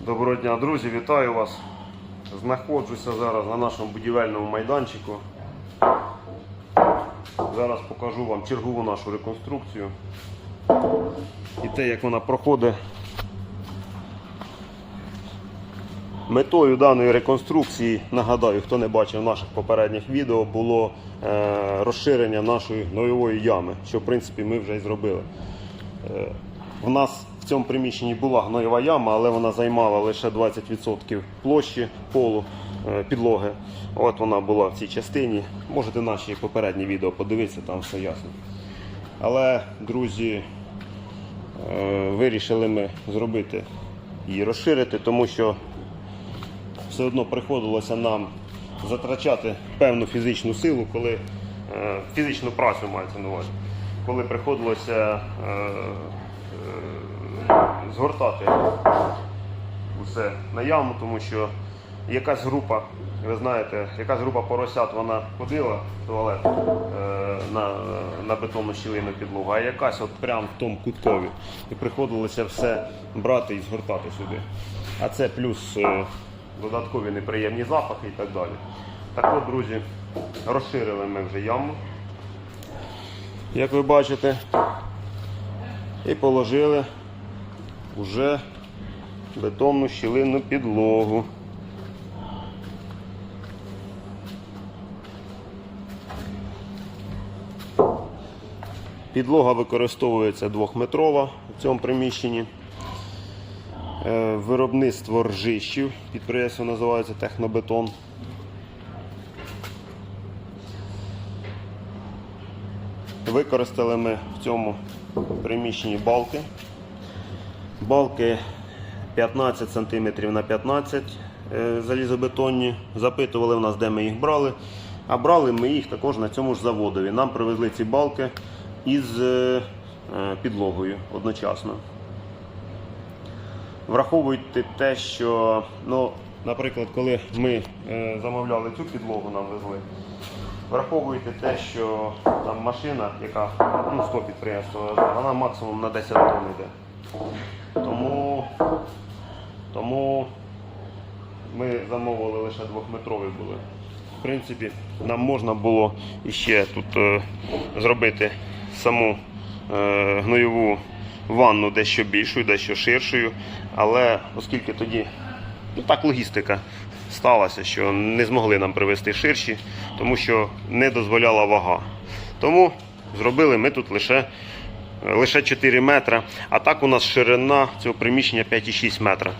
Доброго дня, друзі, вітаю вас. Знаходжуся зараз на нашому будівельному майданчику. Зараз покажу вам чергову нашу реконструкцію і те, як вона проходить. Метою даної реконструкції, нагадаю, хто не бачив наших попередніх відео, було е, розширення нашої гнойової ями, що в принципі ми вже і зробили. Е, в нас в цьому приміщенні була гноєва яма, але вона займала лише 20% площі полу е, підлоги. От вона була в цій частині. Можете наші попередні відео подивитися, там все ясно. Але, друзі, е, вирішили ми зробити і розширити, тому що все одно приходилося нам затрачати певну фізичну силу, коли е, фізичну працю мається на увазі, коли приходилося згортати усе на яму, тому що якась група, ви знаєте, якась група поросят вона ходила в туалет е, на, на бетонну щілину підлогу, а якась от прямо в тому куткові. І приходилося все брати і згортати сюди. А це плюс е, додаткові неприємні запахи і так далі. Так от, друзі, розширили ми вже яму, як ви бачите, і положили вже бетонну щілинну підлогу. Підлога використовується двохметрова в цьому приміщенні. Е, Виробництво ржищів. Підприємство називається Технобетон. Використали ми в цьому приміщенні балки. Балки 15 см на 15 е, залізобетонні. Запитували в нас, де ми їх брали. А брали ми їх також на цьому ж заводові. Нам привезли ці балки із е, е, підлогою одночасно. Враховуйте те, що, ну, наприклад, коли ми замовляли цю підлогу, нам везли. Враховуйте те, що там машина, яка ну, 100 підприємства, вона максимум на 10 тонн йде. Тому, тому ми замовили лише двохметрові були. В принципі, нам можна було іще тут е, зробити саму е, гноєву ванну дещо більшою, дещо ширшою. Але оскільки тоді ну, так логістика сталася, що не змогли нам привезти ширші, тому що не дозволяла вага. Тому зробили ми тут лише, лише 4 метри, а так у нас ширина цього приміщення 5,6 метра.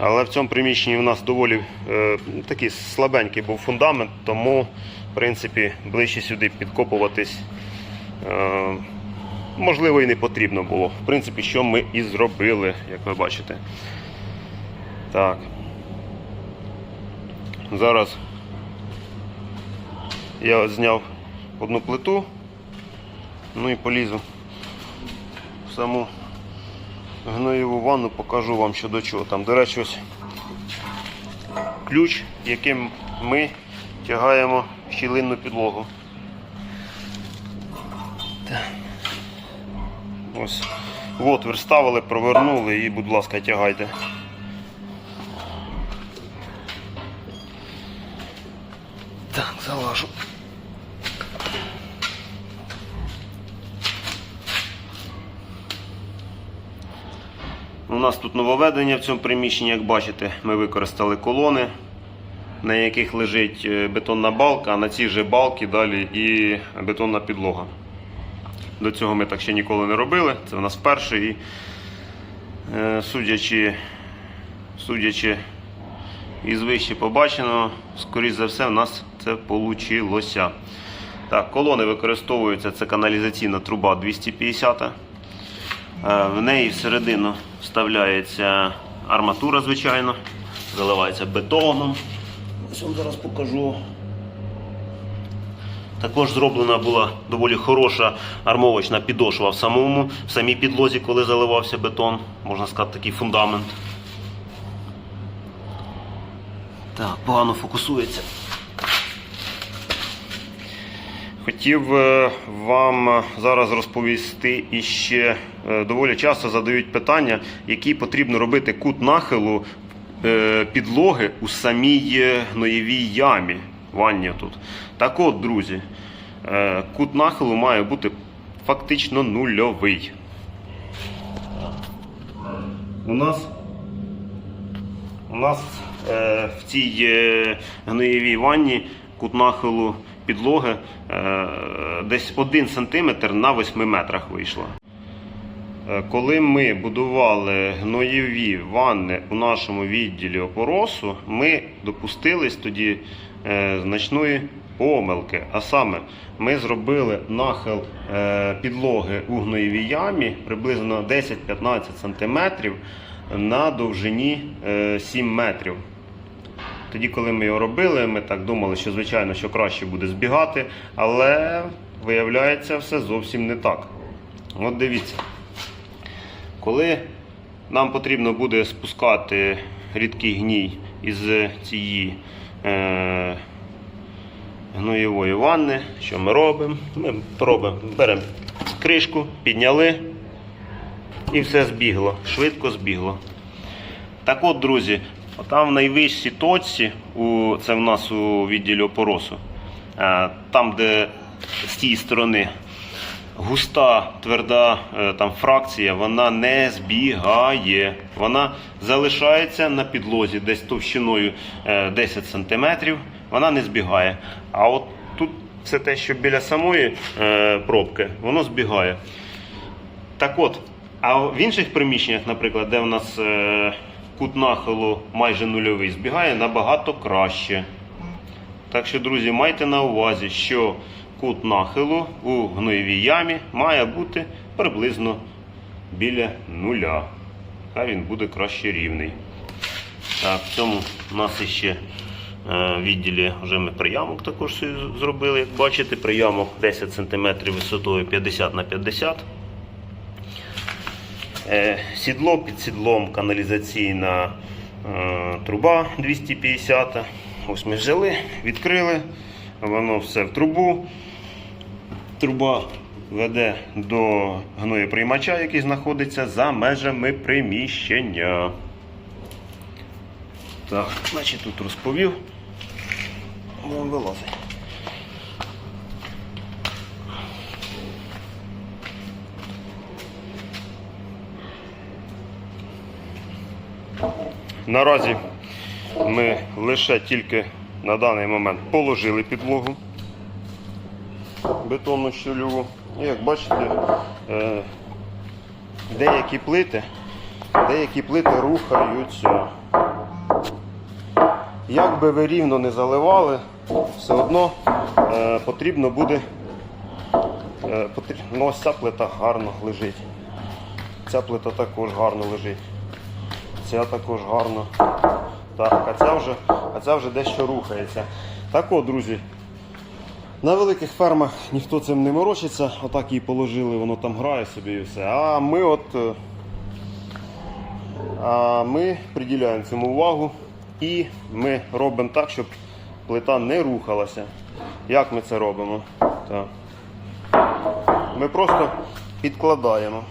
Але в цьому приміщенні у нас доволі е, такий слабенький був фундамент, тому в принципі ближче сюди підкопуватись. Е, можливо, і не потрібно було. В принципі, що ми і зробили, як ви бачите. Так. Зараз я зняв одну плиту, ну і полізу саму гноєву ванну, покажу вам що до чого. Там, до речі, ось ключ, яким ми тягаємо щілинну підлогу. Ось отвір ставили, провернули і, будь ласка, тягайте. Так, залажу. У нас тут нововведення в цьому приміщенні, як бачите, ми використали колони, на яких лежить е, бетонна балка, а на цій же балки далі і бетонна підлога. До цього ми так ще ніколи не робили. Це в нас вперше і е, судячи, судячи із вище побаченого, скоріш за все, в нас це вийшло. Так, колони використовуються, це каналізаційна труба 250. Е, В неї всередину вставляється арматура, звичайно, заливається бетоном. Ось вам зараз покажу. Також зроблена була доволі хороша армовочна підошва в самому, в самій підлозі, коли заливався бетон, можна сказати, такий фундамент. Так, погано фокусується. Хотів е, вам зараз розповісти іще е, доволі часто задають питання, який потрібно робити кут нахилу е, підлоги у самій е, гноєвій ямі. Ванні тут. Так от, друзі, е, кут нахилу має бути фактично нульовий. У нас у нас е, в цій е, гноєвій ванні кут нахилу підлоги е, десь 1 см на 8 метрах вийшло. Е, Коли ми будували гноєві ванни у нашому відділі опоросу, ми допустились тоді е, значної помилки. А саме, ми зробили нахил підлоги у гноєвій ямі приблизно 10-15 см на довжині е, 7 метрів. Тоді, коли ми його робили, ми так думали, що звичайно що краще буде збігати, але виявляється все зовсім не так. От дивіться. Коли нам потрібно буде спускати рідкий гній із цієї е, гноєвої ванни, що ми робимо? Ми робимо, беремо кришку, підняли і все збігло, швидко збігло. Так от, друзі, там в найвищій точці, у, це в нас у відділі опоросу, е, там, де з тієї сторони густа, тверда е, там, фракція, вона не збігає. Вона залишається на підлозі десь товщиною е, 10 см, вона не збігає. А от тут все те, що біля самої е, пробки, воно збігає. Так от, а в інших приміщеннях, наприклад, де в нас е, кут нахилу майже нульовий, збігає набагато краще. Так що, друзі, майте на увазі, що кут нахилу у гноєвій ямі має бути приблизно біля нуля. Хай він буде краще рівний. Так, в цьому у нас ще е, відділі вже ми приямок також зробили. Як бачите, приямок 10 см висотою 50 на 50 Е, Сідло під сідлом каналізаційна е, труба 250. Ось ми взяли, відкрили, воно все в трубу. Труба веде до гноєприймача, який знаходиться за межами приміщення. Так, значить тут розповів. Вон вилазить. Наразі ми лише тільки на даний момент положили підлогу бетонну щільову. І як бачите, е, деякі плити, деякі плити рухаються. Як би ви рівно не заливали, все одно е, потрібно буде. Е, потрібно, ну, ось ця плита гарно лежить. Ця плита також гарно лежить. Ця також гарно. Так, а ця вже, а ця вже дещо рухається. Так от, друзі, на великих фермах ніхто цим не морочиться, отак її положили, воно там грає собі і все. А ми от е, а ми приділяємо цьому увагу і ми робимо так, щоб плита не рухалася. Як ми це робимо? Так. Ми просто підкладаємо.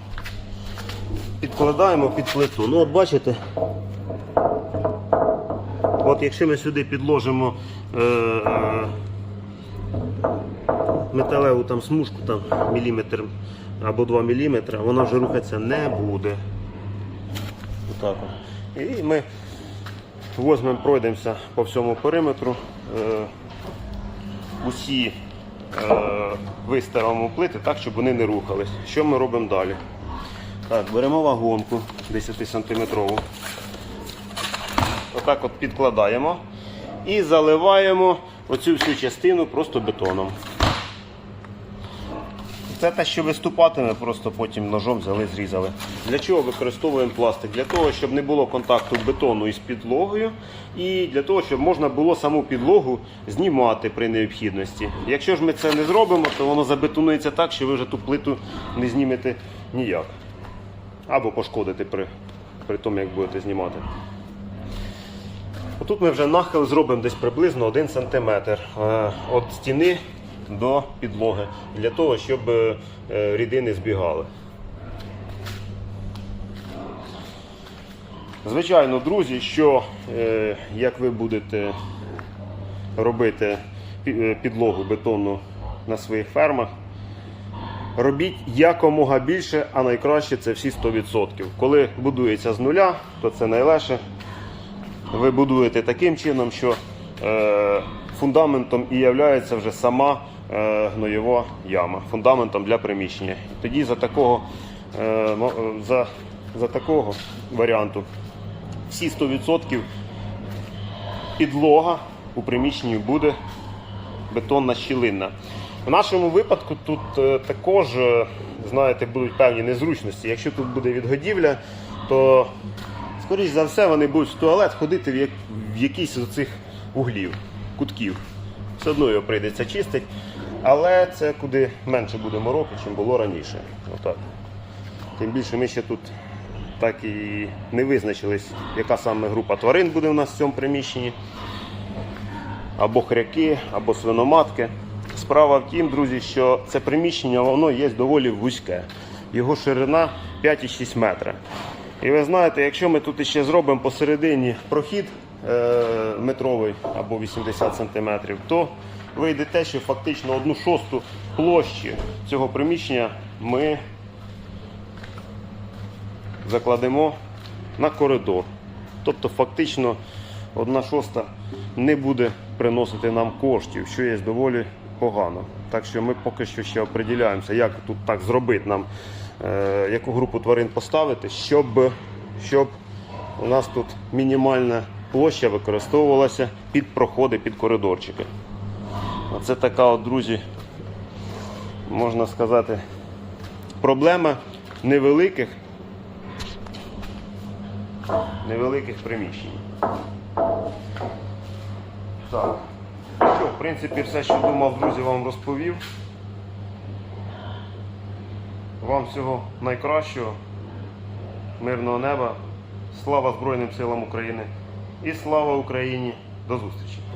Підкладаємо під плиту. Ну от бачите. От якщо ми сюди підложимо е, е, металеву там смужку там міліметр або 2 міліметри, вона вже рухатися не буде. Отак от. І ми возьмемо, пройдемося по всьому периметру. Е, усі е, виставимо плити так, щоб вони не рухались. Що ми робимо далі? Так, беремо вагонку 10 сантиметрову. Отак от підкладаємо і заливаємо оцю всю частину просто бетоном. Це те, що виступатиме, просто потім ножом взяли, зрізали. Для чого використовуємо пластик? Для того, щоб не було контакту бетону із підлогою, і для того, щоб можна було саму підлогу знімати при необхідності. Якщо ж ми це не зробимо, то воно забетонується так, що ви вже ту плиту не знімете ніяк. Або пошкодите при, при тому, як будете знімати. Отут ми вже нахил зробимо десь приблизно 1 см від стіни до підлоги для того, щоб е, е, рідини збігали. Звичайно, друзі, що е, як ви будете робити е, підлогу бетонну на своїх фермах, робіть якомога більше, а найкраще це всі 100%. Коли будується з нуля, то це найлегше. Ви будуєте таким чином, що е, фундаментом і являється вже сама е, гноєва яма, фундаментом для приміщення. Тоді за такого, е, е, за, за такого варіанту всі 100% підлога у приміщенні буде бетонна щілинна. В нашому випадку тут е, також, е, знаєте, будуть певні незручності. Якщо тут буде відгодівля, то, скоріш за все, вони будуть в туалет ходити в, як, в якийсь з цих углів, кутків. Все одно його прийдеться чистити, але це куди менше буде мороки, ніж було раніше. Отак. Тим більше ми ще тут так і не визначились, яка саме група тварин буде у нас в цьому приміщенні. Або хряки, або свиноматки. Справа в тім, друзі, що це приміщення воно є доволі вузьке. Його ширина 5,6 метра. І ви знаєте, якщо ми тут ще зробимо посередині прохід е, метровий або 80 сантиметрів, то вийде те, що фактично одну шосту площі цього приміщення ми закладемо на коридор. Тобто, фактично, одна шоста не буде приносити нам коштів, що є доволі погано. Так що ми поки що ще оприділяємося, як тут так зробити нам, е, яку групу тварин поставити, щоб, щоб у нас тут мінімальна площа використовувалася під проходи, під коридорчики. Оце така, от, друзі, можна сказати, проблема невеликих невеликих приміщень. Так. В принципі, все, що думав, друзі, вам розповів. Вам всього найкращого, мирного неба, слава Збройним силам України і слава Україні! До зустрічі!